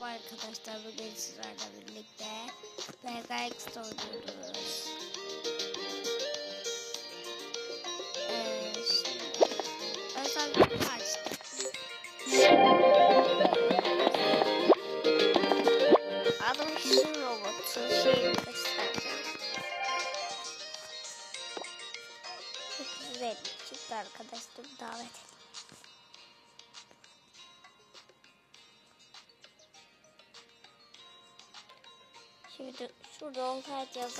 Merhaba arkadaşlar bugün sizlerle birlikte BGX oynuyoruz. Ee, şimdi özel bir açtım. Adım şu robotu şeyini göstereceğim. Çok güzel çıktı arkadaşlar davet edin. Şimdi şurada oltayt böyle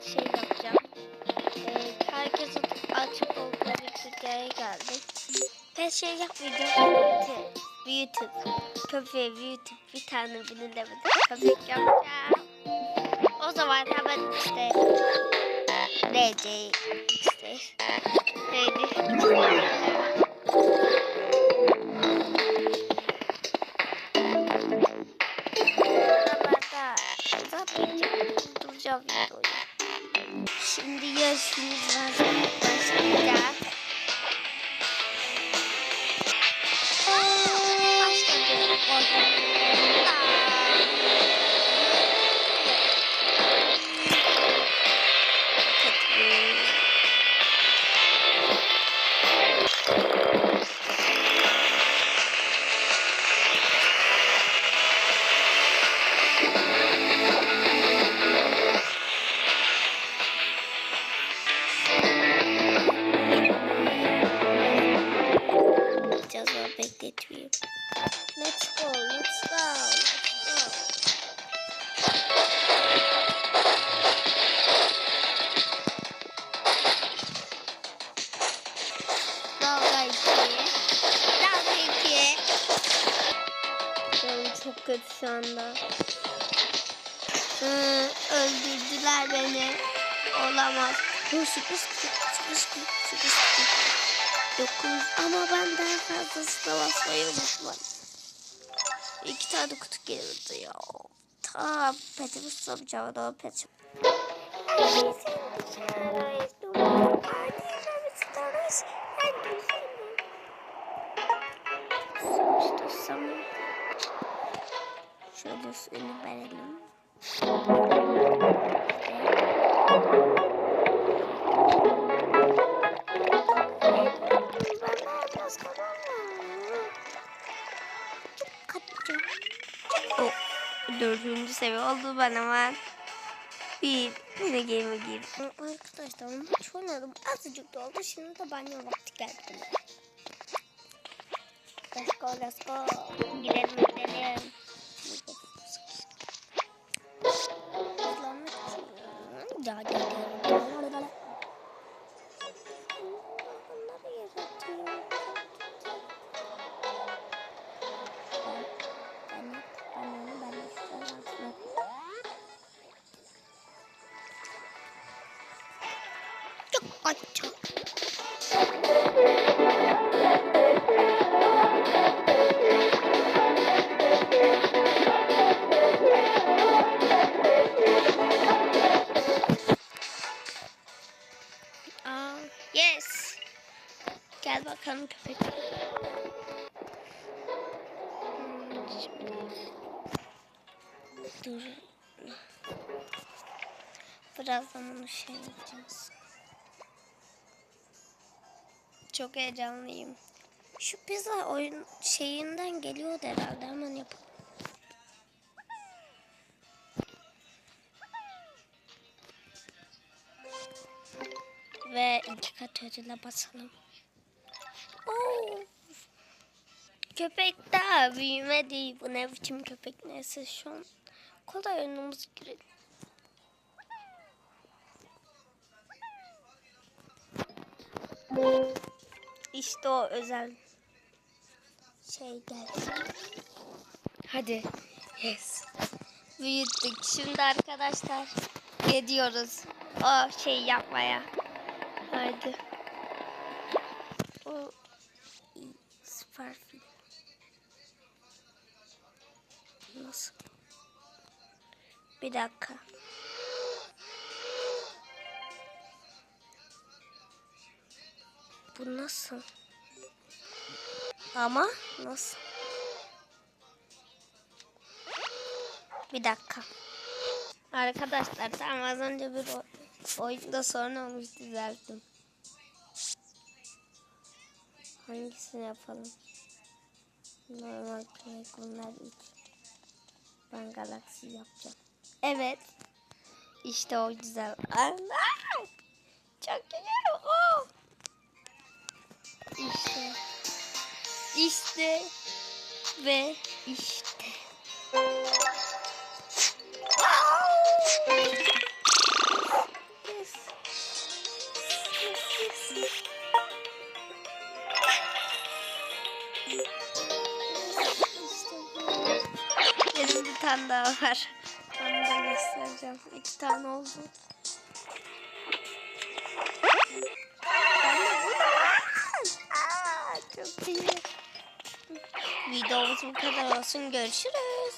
şey yapacağım. Ee, herkes açık olduğu bir Türkiye'ye geldik. Ve şey yapmayacağım. Büyütüp, köpeği büyütüp bir tane demedim. Köpek yapacağım. O zaman hemen işte DC işte Durduracağım videoyu. Şimdi yarışımız. Başlayacak. Başladı. Şu anda. Hı, öldürdüler beni. Olamaz. Dur sıkı sıkı sıkı sıkı sıkı sıkı. Dokuz ama ben daha fazlasına basmayı unutmadım. İki tane kutu gelirdi ya. Ta petimi tutamayacağım da petim. Şöyle suyunu verelim. O dördüncü seviye oldu ben hemen. Bir yine game'e girdim. Arkadaşlar maç oynadım. Azıcık da oldu. Şimdi de banyo vakti geldi. Let's go, let's go. Gidelim, gidelim. Hızlanmak için. Ya, ya, ya. Bunları yaratıyor. Bakalım köpek. Dur. Birazdan onu şey yapacağız. Çok heyecanlıyım. Şu pizza oyun şeyinden geliyor herhalde. Hemen yapalım. Ve iki kat ödüle basalım. Köpek daha büyümedi. Bu ne biçim köpek neyse şu an. Kolay önümüz girelim. İşte o özel şey geldi. Hadi. Yes. Büyüttük. Şimdi arkadaşlar gidiyoruz. O şey yapmaya. Haydi. Film. Nasıl? Bir dakika. Bu nasıl? Ama nasıl? Bir dakika. Arkadaşlar tam az önce bir oyunda sorun olmuş düzelttim. Hangisini yapalım? Normal play bunlar 3. Ben galaksi yapacağım. Evet. İşte o güzel. Allah! Çok güzel. Oh! İşte. İşte. Ve işte. Yes, yes. Tane daha var. Onu da göstereceğim. İki tane oldu. Aa, Çok iyi. Videomuz bu kadar olsun. Görüşürüz.